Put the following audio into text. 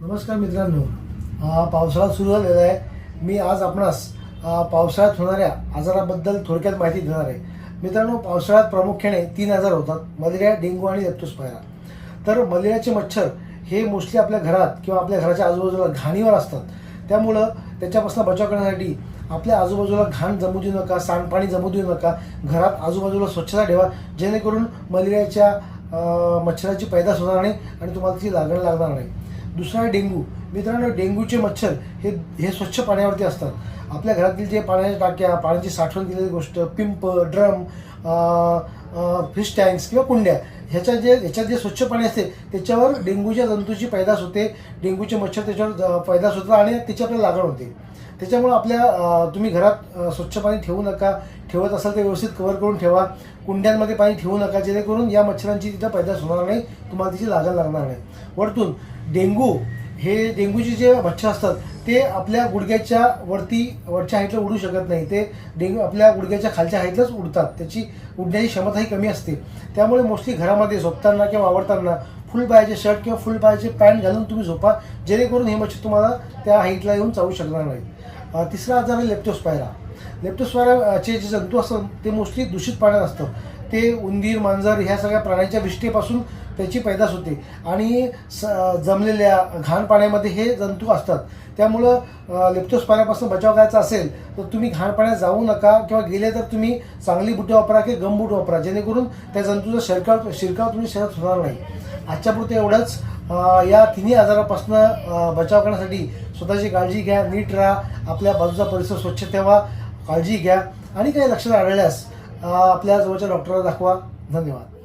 नमस्कार मित्रांनो. पावसाळा सुरू झालेला आहे. मी आज आपणास पावसाळ्यात होणाऱ्या आजाराबद्दल थोडक्यात माहिती देणार आहे. मित्रांनो पावसाळ्यात प्रामुख्याने तीन आजार होतात. मलेरिया डेंग्यू आणि लेप्टोस्पायरा तर मलेरियाचे मच्छर हे मोस्टली आपल्या घरात किंवा आपल्या घराच्या आजूबाजूला घाणीवर असतात. त्यामुळं त्याच्यापासून बचाव करण्यासाठी आपल्या आजूबाजूला घाण जमू देऊ नका सांडपाणी जमू देऊ नका. घरात आजूबाजूला स्वच्छता ठेवा. जेणेकरून मलेरियाच्या मच्छराची पैदास होणार नाही आणि तुम्हाला ती लागण लागणार नाही. दुसरा डेंगू. मित्रांनो डेंग्यूचे मच्छर हे हे स्वच्छ पाण्यावरती असतात. आपल्या घरातील जे पाण्याच्या टाक्या पाण्याची साठवण केलेली गोष्ट पिंप ड्रम फिश टँक्स किंवा कुंड्या ह्याच्या जे ह्याच्यात जे स्वच्छ पाणी असते त्याच्यावर डेंग्यूच्या जंतूची पैदास होते डेंग्यूचे मच्छर त्याच्यावर पैदास होतात आणि त्याची आपल्याला लागण होते. त्याच्यामुळं आपल्या तुम्ही घरात स्वच्छ पाणी ठेवू नका. ठेवत असाल ते व्यवस्थित कव्हर करून ठेवा. कुंड्यांमध्ये पाणी ठेवू नका जेणेकरून या मच्छरांची तिथं पैदास होणार नाही तुम्हाला तिची लागण लागणार नाही. वरतून डेंगू हे डेंग्यूचे जे मच्छर असतात ते आपल्या गुडघ्याच्या वरती वरच्या हाईटला उडू शकत नाही. ते डेंग्यू आपल्या गुडघ्याच्या खालच्या हाईटलाच उडतात. त्याची उडण्याची क्षमताही कमी असते. त्यामुळे मोस्टली घरामध्ये झोपताना किंवा वावरताना फुल पायाचे शर्ट किंवा फुल पायाचे पॅन्ट घालून तुम्ही झोपा. जेणेकरून हे मच्छर तुम्हाला त्या हाईटला येऊन चावू शकणार नाही. तिसरा आजार आहे लेप्टोस्पायरा लेप्टोस्पायराचे जे जंतू असतात ते मोस्टली दूषित पाण्यात असतं ते उंदीर मांजर ह्या सगळ्या प्राण्यांच्या विष्ठेपासून त्याची पैदास होते. आणि स जमलेल्या घाण पाण्यामध्ये हे जंतू असतात. त्यामुळं अ, पाण्यापासून बचाव करायचा असेल तर तुम्ही घाण पाण्यात जाऊ नका किंवा गेले तर तुम्ही चांगली बुटे वापरा किंवा गमबूट वापरा. जेणेकरून त्या जंतूचा शिरकाव शिरकाव तुम्ही शरीरात होणार नाही. आजच्या पुरते एवढंच. या तिन्ही आजारापासून बचाव करण्यासाठी स्वतःची काळजी घ्या नीट राहा आपल्या बाजूचा परिसर स्वच्छ ठेवा काळजी घ्या. आणि काही लक्षात आढळल्यास आपल्या जवळच्या डॉक्टरला दाखवा. धन्यवाद.